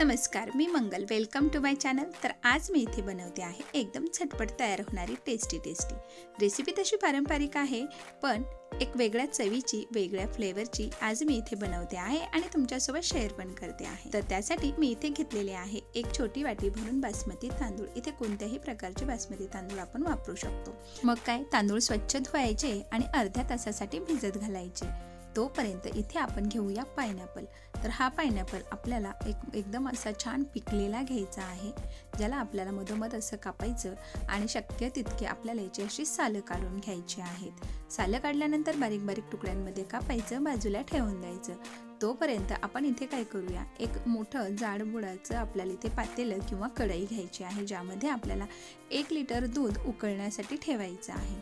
नमस्कार मी Mangal. Welcome to my channel तर आज मी इथे बनवते आहे एकदम झटपट तयार होणारी टेस्टी टेस्टी रेसिपी तशी पारंपरिक आहे पण एक वेगळ्या चवीची वेगळ्या फ्लेवरची आज मी इथे बनवते आहे आणि तुमच्यासोबत शेअर पण करते आहे. तर त्यासाठी मी इथे घेतलेले आहे एक छोटी वाटी भरून बासमती तांदूळ. इथे कोणत्याही प्रकारचे बासमती तांदूळ आपण वापरू शकतो. मग काय? तांदूळ स्वच्छ धुवायचे आणि अर्ध्या तासासाठी भिजत घालायचे. तोपर्यंत इथे आपण घेऊया पायनॅपल तर हा पायनॅपल आपल्याला एक एकदम असा छान पिकलेला घ्यायचा आहे ज्याला आपल्याला मधोमध असं कापायचं आणि शक्य तितके आपल्याला याची अशी सालं काढून घ्यायची आहेत. सालं काढल्यानंतर बारीक बारीक तुकड्यांमध्ये कापायचं बाजूला ठेवून द्यायचं. तोपर्यंत आपण इथे काय करूया? एक मोठं जाडबुडाचं आपल्याला इथे पातेलं किंवा कढई घ्यायची आहे ज्यामध्ये आपल्याला एक लिटर दूध उकळण्यासाठी ठेवायचं आहे.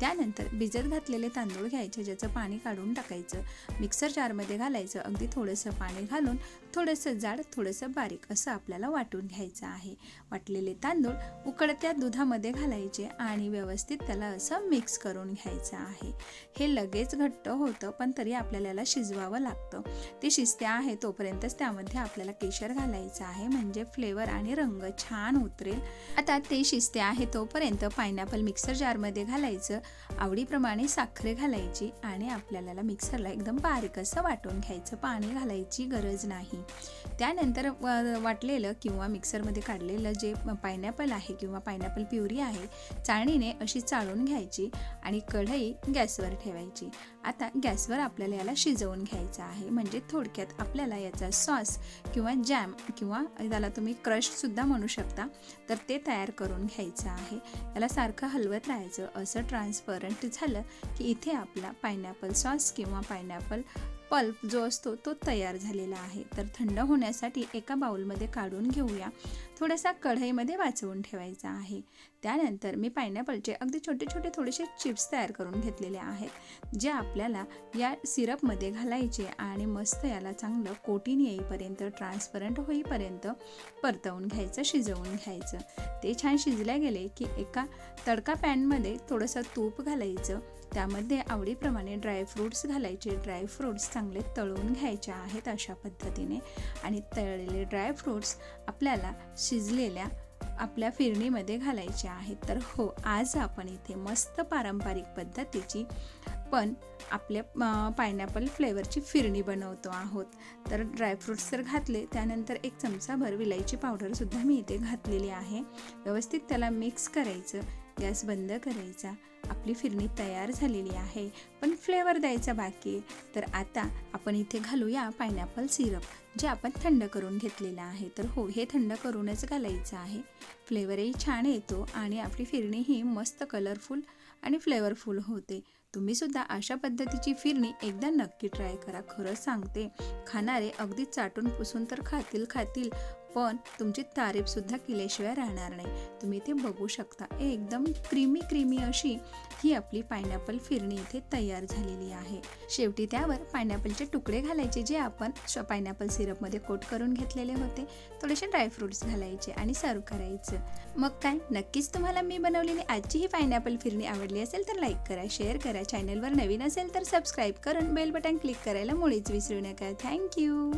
त्यानंतर भिजत घातलेले तांदूळ घ्यायचे ज्याचं पाणी काढून टाकायचं. मिक्सर जारमध्ये घालायचं अगदी थोडंसं पाणी घालून थोडंसं जाड थोडंसं बारीक असं आपल्याला वाटून घ्यायचं आहे. वाटलेले तांदूळ उकडत्या दुधामध्ये घालायचे आणि व्यवस्थित त्याला असं मिक्स करून घ्यायचं आहे. हे लगेच घट्ट होतं पण तरी आपल्याला याला शिजवावं लागतं. ते शिजते आहे तोपर्यंतच त्यामध्ये आपल्याला केशर घालायचं आहे म्हणजे फ्लेवर आणि रंग छान उतरेल. आता ते शिजते आहे तोपर्यंत पायनॅपल मिक्सर जारमध्ये घालायचं. आवडीप्रमाणे साखरे घालायची आणि आपल्याला मिक्सरला एकदम बारीक असं वाटून घ्यायचं. पाणी घालायची गरज नाही. त्यानंतर वाटलेलं किंवा मिक्सरमध्ये काढलेलं जे पायनॅपल आहे किंवा पायनॅपल प्युरी आहे चाळणीने अशी चाळून घ्यायची आणि कढई गॅसवर ठेवायची. आता गॅसवर आपल्याला याला शिजवून घ्यायचं आहे. म्हणजे थोडक्यात आपल्याला याचा सॉस किंवा जॅम किंवा त्याला तुम्ही क्रशसुद्धा म्हणू शकता. तर ते तयार करून घ्यायचं आहे. याला सारखं हलवत राहायचं. असं ट्रान्सपरंट झालं की इथे आपला पायनॅपल सॉस किंवा पायनॅपल पल्प जो असतो तो तयार झालेला आहे. तर थंड होण्यासाठी एका बाउलमध्ये काढून घेऊया. थोडासा कढईमध्ये वाचवून ठेवायचा आहे. त्यानंतर मी पायनॅपलचे अगदी छोटे छोटे थोडेसे चिप्स तयार करून घेतलेले आहेत. जे आप आपल्याला या सिरपमध्ये घालायचे आणि मस्त याला चांगलं कोटीन येईपर्यंत ट्रान्सपरंट होईपर्यंत परतवून घ्यायचं शिजवून घ्यायचं. ते छान शिजल्या गेले की एका तडका पॅनमध्ये थोडंसं तूप घालायचं. त्यामध्ये आवडीप्रमाणे ड्रायफ्रूट्स घालायचे. ड्रायफ्रूट्स चांगले तळून घ्यायचे आहेत अशा पद्धतीने. आणि तळलेले ड्रायफ्रूट्स आपल्याला शिजलेल्या आपल्या फिरणीमध्ये घालायचे आहेत. तर हो आज आपण इथे मस्त पारंपरिक पद्धतीची पण आपल्या पायनॅपल फ्लेवरची फिरणी बनवतो आहोत. तर ड्रायफ्रूट्स तर घातले त्यानंतर एक चमचाभर विलायची पावडरसुद्धा मी इथे घातलेली आहे. व्यवस्थित त्याला मिक्स करायचं गॅस बंद करायचा आपली फिरणी तयार झालेली आहे. पण फ्लेवर द्यायचा बाकी तर आता आपण इथे घालूया पायनॅपल सिरप जे आपण थंड करून घेतलेलं आहे. तर हो हे थंड करूनच घालायचं आहे. फ्लेवरही छान येतो आणि आपली फिरणीही मस्त कलरफुल आणि फ्लेवरफुल होते. तुम्ही सुद्धा अशा पद्धतीची फिरणी एकदा नक्की ट्राय करा. खरंच सांगते खाणारे अगदी चाटून पुसून तर खातील खातील पण तुमची तारीफसुद्धा केल्याशिवाय राहणार नाही. तुम्ही इथे बघू शकता एकदम क्रीमी क्रीमी अशी ही आपली पायनॅपल फिरणी इथे तयार झालेली आहे. शेवटी त्यावर पायनॅपलचे तुकडे घालायचे जे आपण पायनॅपल सिरपमध्ये कोट करून घेतलेले होते. थोडेसे ड्रायफ्रुट्स घालायचे आणि सर्व करायचं. मग काय? नक्कीच तुम्हाला मी बनवलेली आजची ही पायनॅपल फिरणी आवडली असेल तर लाईक करा शेअर करा. चॅनलवर नवीन असेल तर सबस्क्राईब करून बेल बटन क्लिक करायला मुळीच विसरू नका. थँक्यू